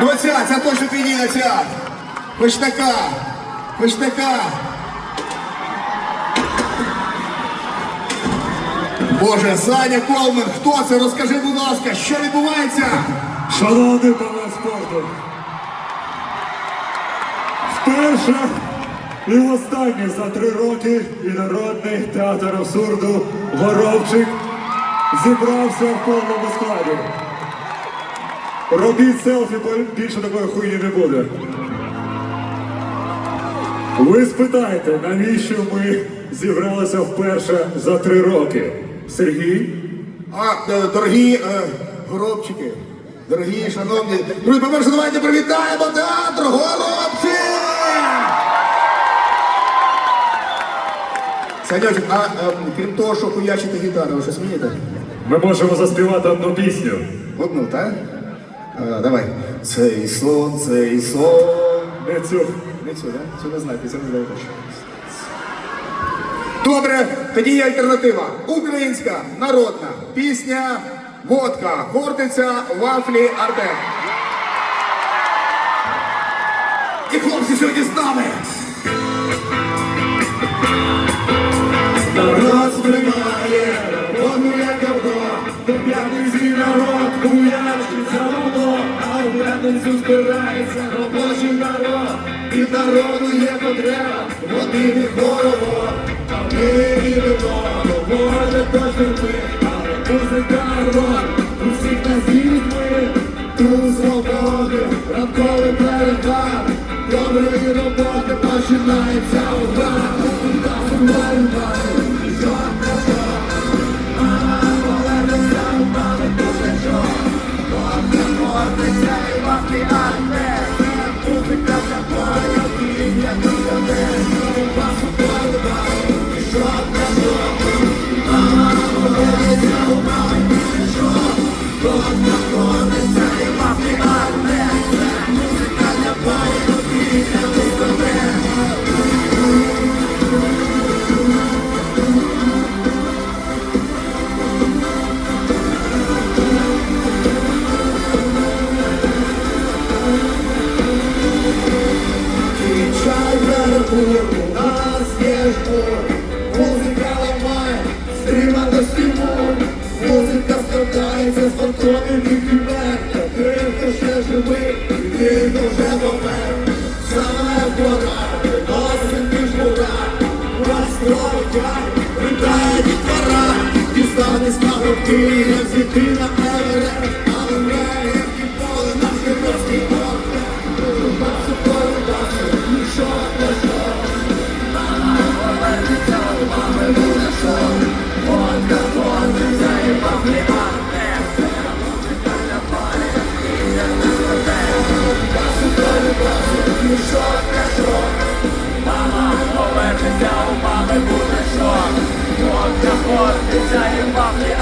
Ну оця, це точно підійде ця. Хоч така, хоч така. Боже, Саня Колмен, хто це? Розкажи, будь ласка, що відбувається? Шановний пане спорту! Вперше і в востаннє за три роки інородний театр абсурду Горобчик зібрався в повному складі. Робіть селфі, бо більше такої хуйні не буде. Ви спитаєте, навіщо ми зібралися вперше за три роки? Сергій? А, е, дорогі е, горобчики, дорогі, шановні. Друзі, по-перше, давайте привітаємо театр Горобці! Санечок, а е, крім того, що хуячити гітару, ви щось вмієте? Ми можемо заспівати одну пісню. Одну, так? Е, давай. Цей сон, цей слон. Не цю. Не цю, да? Цю не знаєте, це не знаєте. Добре, тоді є альтернатива. Українська народна пісня Водка, Хортиця, Вафлі, Артем. І хлопці сьогодні з нами. П'ятницю збирається робочий народ, і народу є потреба, води не хоровод, а ми віримо, може точно ми, але музика народ, усіх нас дітьми, ту свободу, ранковий переклад, доброї роботи починається ура, Чай хортиця і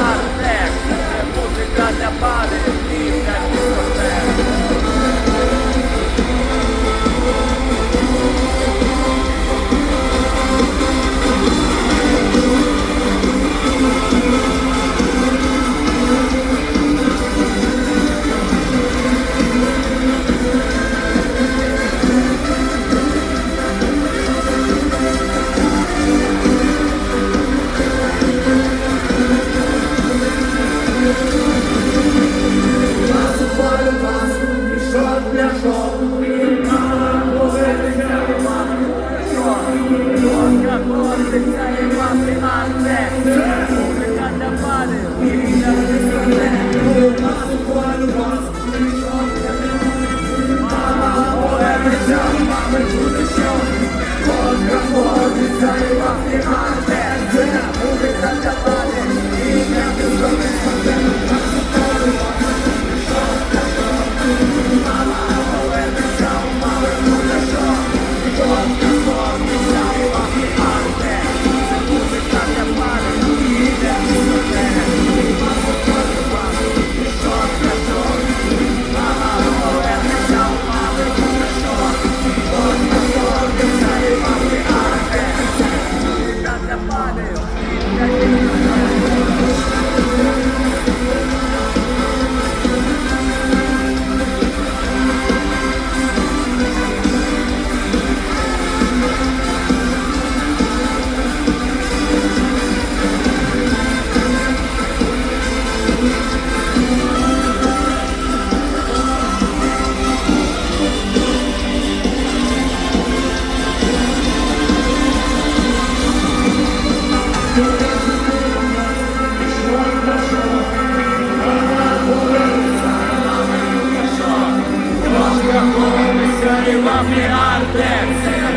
вафлі Артек.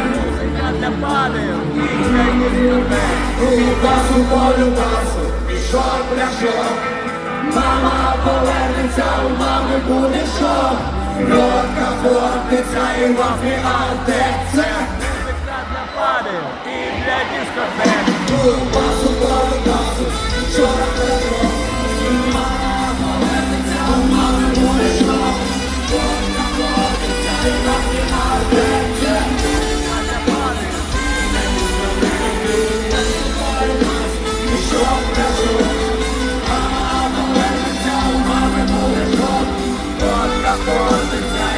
Музика для панів і для дискотек. Басу полю басу, пішов пляшок. Мама повернеться, у мами буде шок. Лодка фортеця і вафлі антек. Це Музика для панів і для дискотек.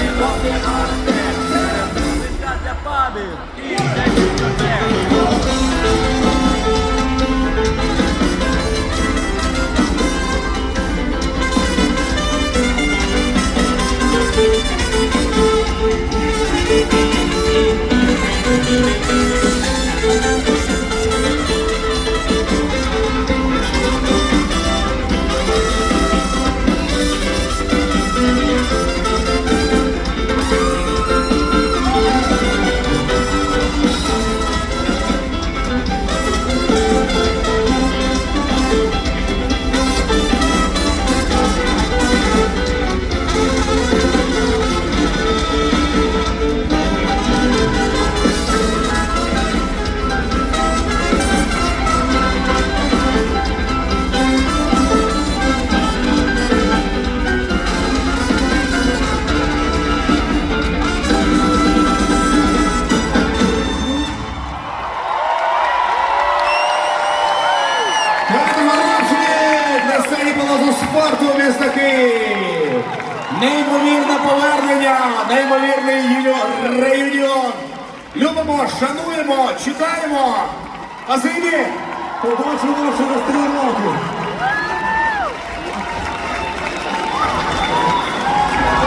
І вафлі Неймовірне повернення, неймовірний реюніон. Любимо, шануємо, читаємо. А Спасибі! Побачимо через три роки.